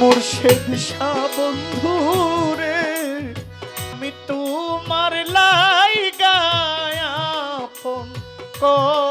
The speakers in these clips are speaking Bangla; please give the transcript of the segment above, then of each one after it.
মুর্শেদ শাহ বন্ধু রে আমি তোমার গায়া ফোন কর।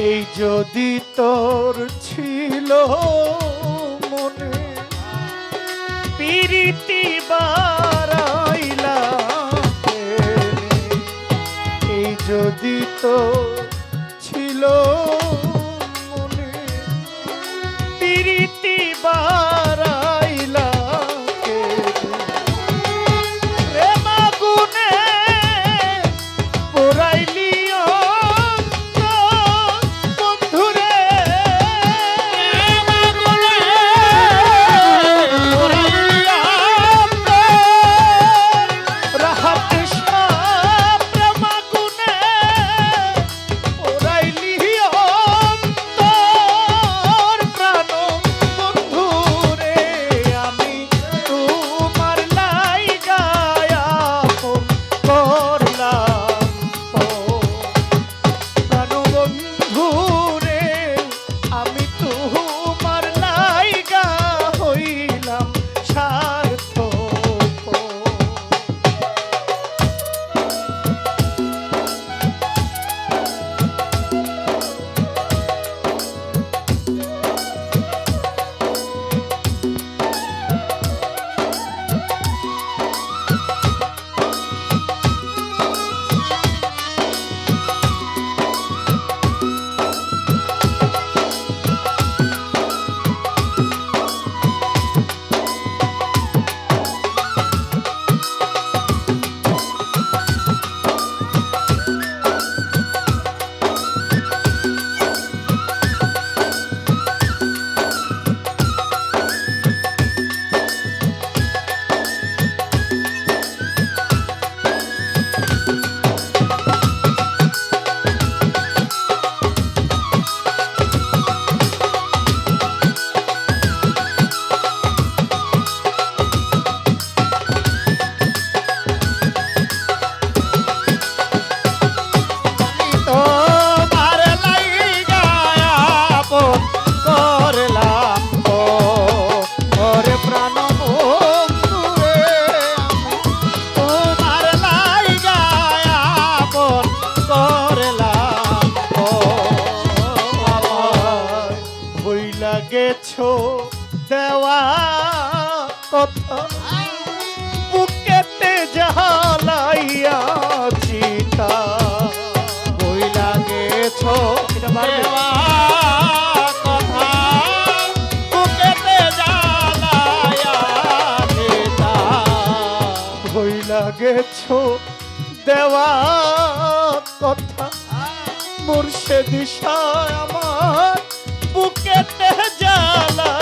এই যদি তোর ছিল মনে পিরিতি বারাইলা এই যদি তোর ছিল করেছ দেওয়া কথা। বুকেতে জালাইয়া চিতা বই লাগেছো দেওয়া লাগেছো দেওয়া কথা। মুর্শে দিশা আমার বুকেতে লা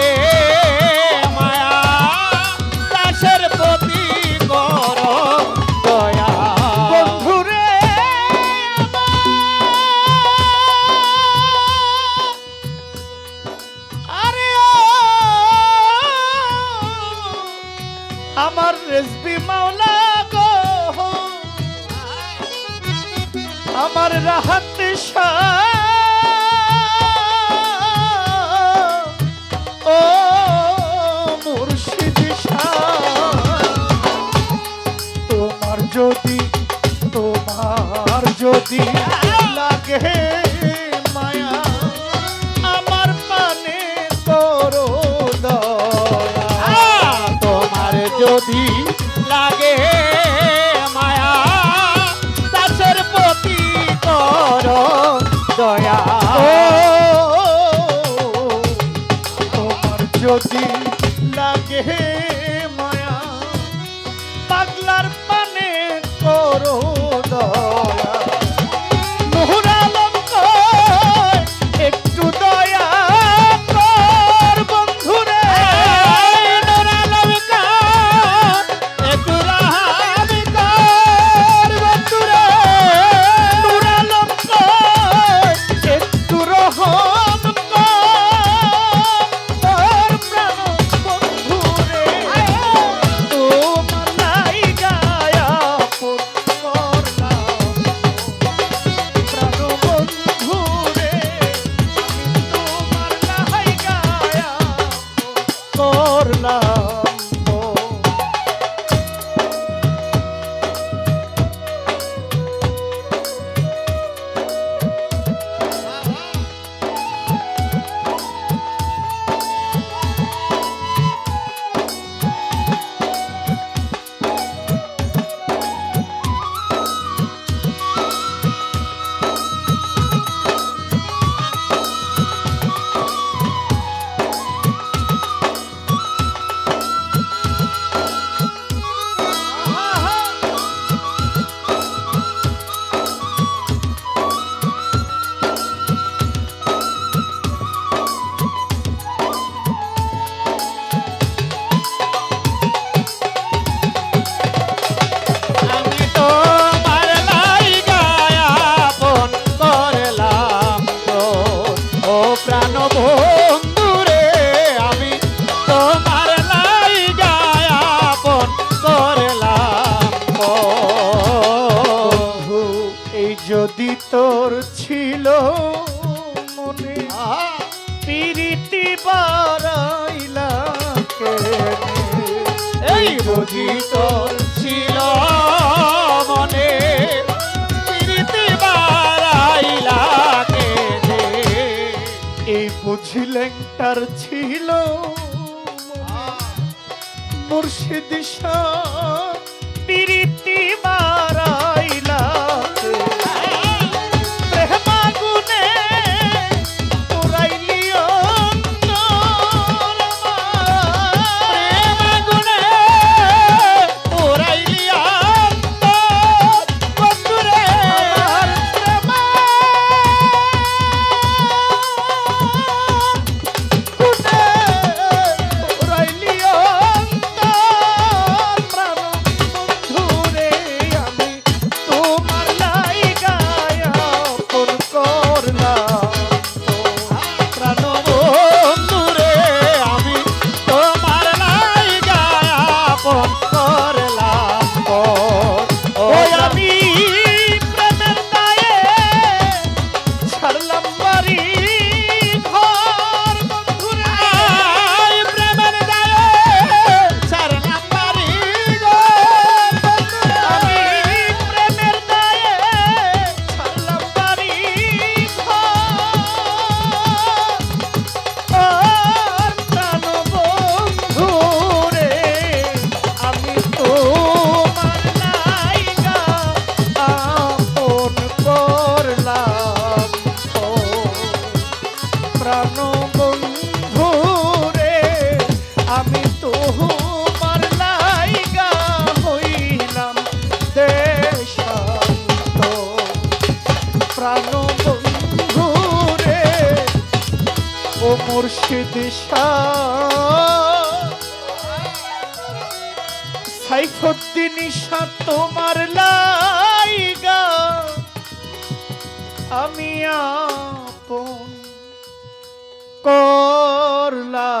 যদি লাগে মায়া, আমার পানে করো তোমার যদি লাগে মায়া, দাসের প্রতি করো দয়া। তোমার যদি মনে। পিরিতি বারাইলা এই বুঝি তোর ছিল মনে। পিরিতি বারাইলা এই বুঝিলেন তার ছিল মুর্শিদ শাহ সাইফুদ্দি নিশা তোমার লাইগা। আমি আপন করলাম।